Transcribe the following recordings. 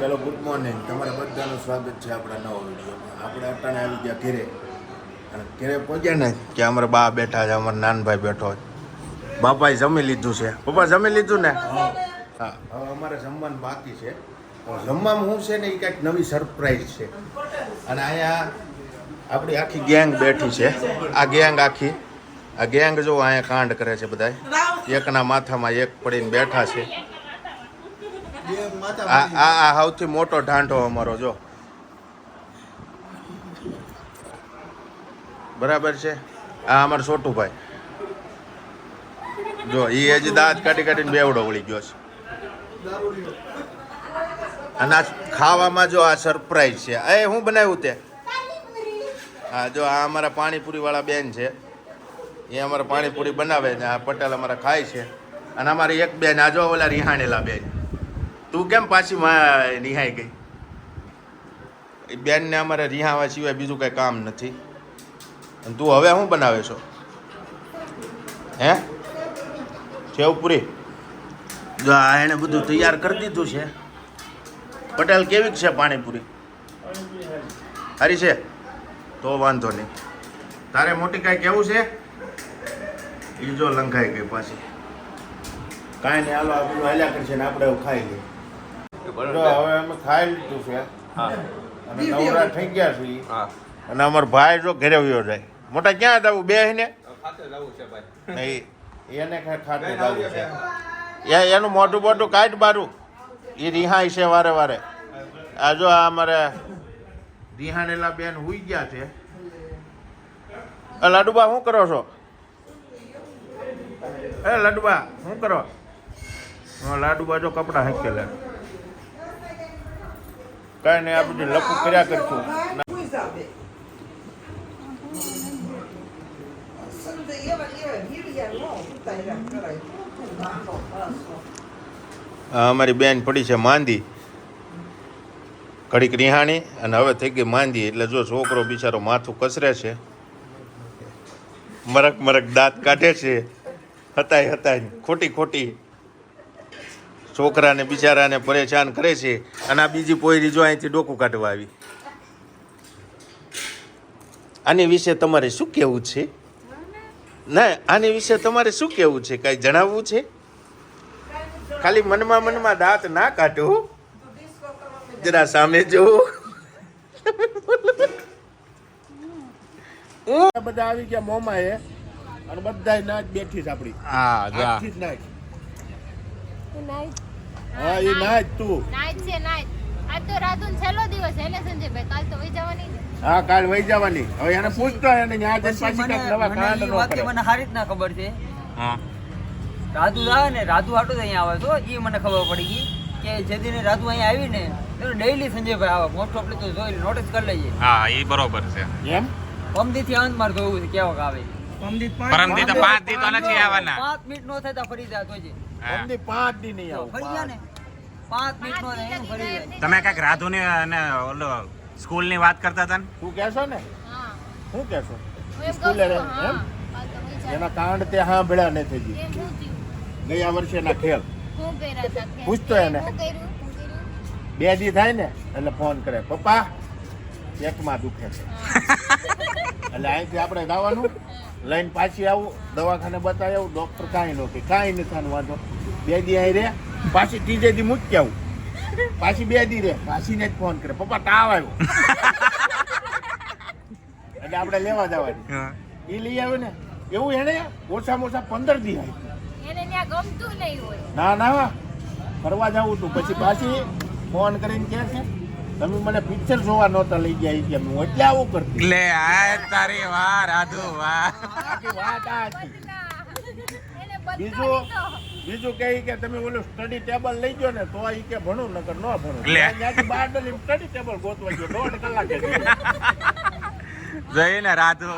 ચલો good morning. તમારા બધાનું સ્વાગત છે આપણા નવા વિડીયોમાં. આપણે અટાણે આવી ગયા ઘેરે. અને ઘેરે પહોંચ્યા ને કે અમારા બા બેઠા છે અમારા નાનભાઈ બેઠો છે. બાપાએ જમી લીધું છે. પપ્પા જમી લીધું ને? હા. હવે અમારે જમવાનું બાકી છે. જમવામાં શું છે ને એ કંઈક નવી સરપ્રાઈઝ છે. અને અહીંયા આપણી આખી ગેંગ બેઠી છે. આ ગેંગ આખી. આ ગેંગ જો અહીંયા કાંડ કરે છે બધા એકના માથામાં એક પડીને બેઠા છે. આ આ સૌથી મોટો ઢાંઢો અમારો જો. બરાબર છે? આ અમારો છોટુભાઈ. જો એ હજી દાંત કાઢી કાઢીને બેવડો વળી ગયો છે. અને આ ખાવામાં જો આ સરપ્રાઈઝ છે. એ હું બનાવ્યું તે? હા જો આ અમારા પાણીપુરી વાળા બેન છે. એ અમારે પાણીપુરી બનાવે છે આ પટેલ અમારા ખાય છે. અને અમારી એક બેન આ જો ઓલા રિહાણેલા બેન. તું કેમ પાછી માં રિહાઈ ગઈ? એ બેનને અમારે રિહાવા સિવાય બીજું કાંઈ કામ નથી. અને તું હવે શું બનાવે છો? હે? સેવપુરી જો આ એણે બધું તૈયાર કરી દીધું છે. પટેલ કેવી છે પાણીપુરી? સારી છે? તો વાંધો નહીં. તારે મોટી કાંઈ કેવું છે? એ જો લંઘાઈ ગઈ પાછી. કાંઈ નહીં હાલો આ બધું હાલ્યા કરશે ને આપણે એવું ખાઈ લઈએ. જો હવે અમે ખાઈ લીધું છે. અને નવરા થઈ ગયા છીએ અને અમારો ભાઈ જો ઘરે વયો જાય. મોટા ક્યાં જવું? બે ને? એને કાંઈ ખાટું જવું છે એ એનું મોટું મોટું કાઢ બારું. એ રિહાય છે વારે વારે. આ જો આ અમારે રિહાણેલા બેન હુઈ ગયા છે. એ લાડુબા શું કરો છો? એ લાડુબા શું કરો? લાડુબા જો કપડાં હાંકેલા. કાંઈ નહીં આ બધું લખું કર્યા કરશું. અમારી બેન પડી છે માંદી. ઘડીક રિહાણી અને હવે થઈ ગઈ માંદી. એટલે જો છોકરો બિચારો માથું કસરે છે, મરક મરક દાંત કાઢે છે, હતાય હતાય, ખોટી ખોટી છોકરાને બિચારાને પરેશાન કરે છે અને આ બીજી પોયરી જો અહીંથી ડોકું કાઢવા આવી. આની વિશે તમારે શું કહેવું છે? ના આની વિશે તમારે શું કહેવું છે? કાંઈ જણાવવું છે? ખાલી મનમાં મનમાં દાંત ના કાઢો. જરા સામે જો. બધા આવી ગયા મોમાં એ અને બધા નાચ બેઠી છે આપણી. હા નાચ હા એ નાચ તું. નાઈટ છે નાઈટ આ તો રાતુન છેલ્લો દિવસ ને સંજયભાઈ? કાલ તો વહી જવાની હા કાલ વહી જવાની. હવે એને પૂછતો એને ન્યા જઈને પાછી મને કાંઈક નવા કાંડ નો કરે મને સારી રીતના ખબર છે. હા. રાધુ આવે ને રાધુ હાટો જ અહીંયા આવે તો એ મને ખબર પડી ગઈ કે જે દિને રાધુ અહીંયા આવી ને તો ડેઈલી સંજયભાઈ આવે. મોસ્ટ ઓફલી તો જોઈ નોટિસ કરી લઈએ હા એ બરોબર છે. એમ? પમદીથી અંત માર જોવું છે કેવો આવે પરમ દી તો પાંચ દી તો નથી આવવાના. પાંચ મિનિટ નો થાય તો ફરી જાય તો હા. અમની પાંચ દી નહીં જો આવું ફરી ગયા ને પાંચ મિનિટ નો થાય ફરી જાય. તમે કંઈક રાધુ ને અને ઓલો સ્કૂલની વાત કરતા હતા ને? તું કહેશો ને? હા. શું કહેશો સ્કૂલે રહે, એમ? એના કાંડ તે હા ભેળા નથી થઈ ગઈ ગયા વર્ષે ના ખેલ? પૂછતો એને. બે દી થાય ને એટલે ફોન કરે પપ્પા પેટમાં દુખે છે. એટલે અહીંથી આપણે જવાનું. લઈને પાછી આવું દવાખાને બતાવી આવું ડોક્ટર કાંઈ ન કે કાંઈ નથી થાય વાંધો. બે દી અહીં રે પાછી ત્રીજે દી મૂકી આવું. પાછી બે દી રે પાછી ને જ ફોન કરે પપ્પા તાવ આવ્યો. એટલે આપણે લેવા જવાની. એ લઈ આવ્યો ને એવું એને ઓછામાં ઓછા પંદર દી આવી એને ત્યાં ગમતું નહીં હોય. ના ના ફરવા જવું તું. પછી પાછી ફોન કરીને કે છે તમે મને પિક્ચર જોવા નહોતા લઈ ગયા કે હું એટલે આવું કરતી. લે આ તારી વાહ રાધુ વાહ આખી વાત આ બીજું બીજું કહે કે તમે ઓલું સ્ટડી ટેબલ લઈ ગયો ને તો ઈ કે ભણું નકર ન ભણું. લે. ત્યાંથી બહાર ડલી સ્ટડી ટેબલ ગોતવા ગયો દોઢ કલાકે જોઈ ને રાધુ.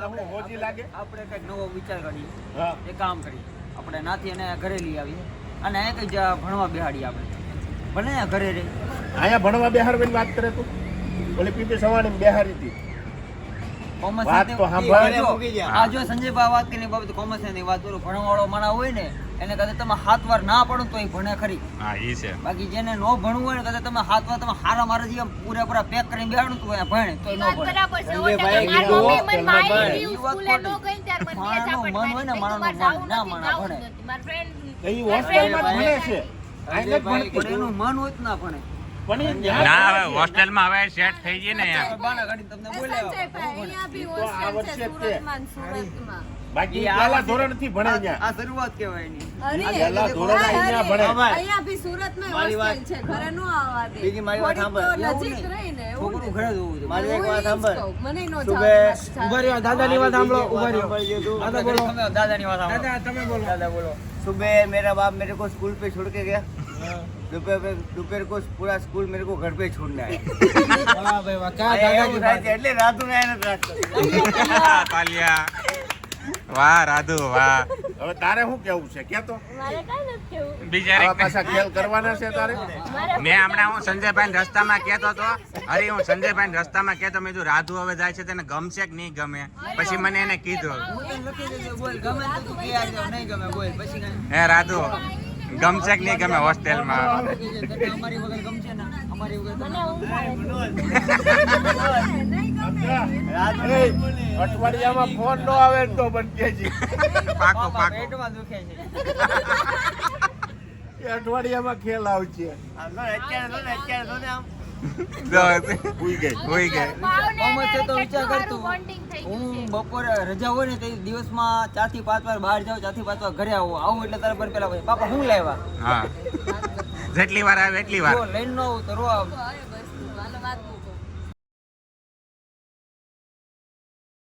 તમને હું હોજી લાગે? આપણે કંઈક નવો વિચાર કરીએ. એ કામ કરીએ. આપણે નાથી એને ઘરે લઈ આવીએ. અને અહીંયા કઈ જા ભણવા બેહાડીએ આપણે. ભલે ઘરે રહી. અહીંયા ભણવા બેહારવાની વાત કરે તું? ઓલી પીપી સવાણી બેહારી હતી. વાત તો આ જો સંજયભાઈ વાત કરીને બાબત કોમર્સની વાત કરું ભણવાળો માણા હોય ને એને કદાચ તમે હાથ વાર ના પડો તો એ ભણે ખરી. હા ઈ છે. બાકી જેને નો ભણવું હોય ને કદાચ તમે સાત વાર તમે હારા મારા જેમ પૂરેપૂરા પેક કરીને બેહાડો તો એ ભણે તો નો ભણે. માણસનું ને, મારી. મેં માણસનું કીધું, મન, ના મારે ભણે. એ હોસ્ટેલમાં ભણે છે. એનું મન હોય ના ભણે. ના હવે હોસ્ટેલમાં હવે સેટ થઈ ગઈ ને યાર બાના કાઢીને તમને બોલાવ્યા. સંજયભાઈ, અહીંયા બી ઈ તો આ હોસ્ટેલ છે વર્ષે જ તે. સુરતમાં ને સુરતમાં. બાકી ઈ આ પહેલા વર્ષે- ધોરણથી ભણે આ- ત્યાં આ શરૂઆત કહેવાય એની. અરે, પહેલા ધોરણ અરે, અહીંયા ભણે અહીંયા બી સુરતમાં મારી વાત- હોસ્ટેલ છે ઘરે નો આવવા દે બીજી મારી વાત થોડીક સાંભળ. તો નજીક એવું નહીં. રહીને, એવું છોકરું નહીં. ઘરે જ હોવું જોઈએ. મારી એક વાત સાંભળ મને નો સુબે- જાવ દાદાની વાત સાંભળો ઉભા રહ્યો દાદા બોલો દાદાની વાત સાંભળો દાદા તમે બોલો દાદા બોલો सुबह मेरा बाप मेरे को स्कूल पे छोड़ के गया दोपहर पे दोपहर को पूरा स्कूल मेरे को घर पे छोड़ने आया એવું થાય છે, એટલે રાતું ને એને જ રાખતો તાલિયા વાહ રાધુ વાહ હવે તારે શું કેવું છે કે તો મારે કાંઈ નથી કહેવું. આવા બિચારી પાછા ખેલ કરવાના છે તારે મારે મેં હમણાં હું સંજયભાઈ રસ્તામાં કહેતો હતો અરે હું સંજયભાઈ રસ્તામાં કહેતો મેં કીધું રાધુ હવે જાય છે તેને ગમશે કે નહીં ગમે પછી મને એને કીધું હું તને લખી દેજો બોલ ગમે તો તું કે આજે નહીં ગમે બોલ પછી કાંઈ હે રાધુ ગમશે કે નહીં ગમે હોસ્ટેલમાં અઠવાડિયામાં ફોન ન આવે તો બંધ પાકો પાકો પેટમાં દુખે છે અઠવાડિયામાં ખેલ આવશે અત્યારે અત્યારે આમ. હું બપોરે રજા હોય ને તે દિવસમાં ચારથી પાંચ વાર બહાર જાઉં ચારથી પાંચ વાર ઘરે આવું. આવું એટલે તારા પર પેલા ભાઈ પાપા હું લેવા હા. જેટલી વાર આવે એટલી વાર. લઈને નો આવું તો રો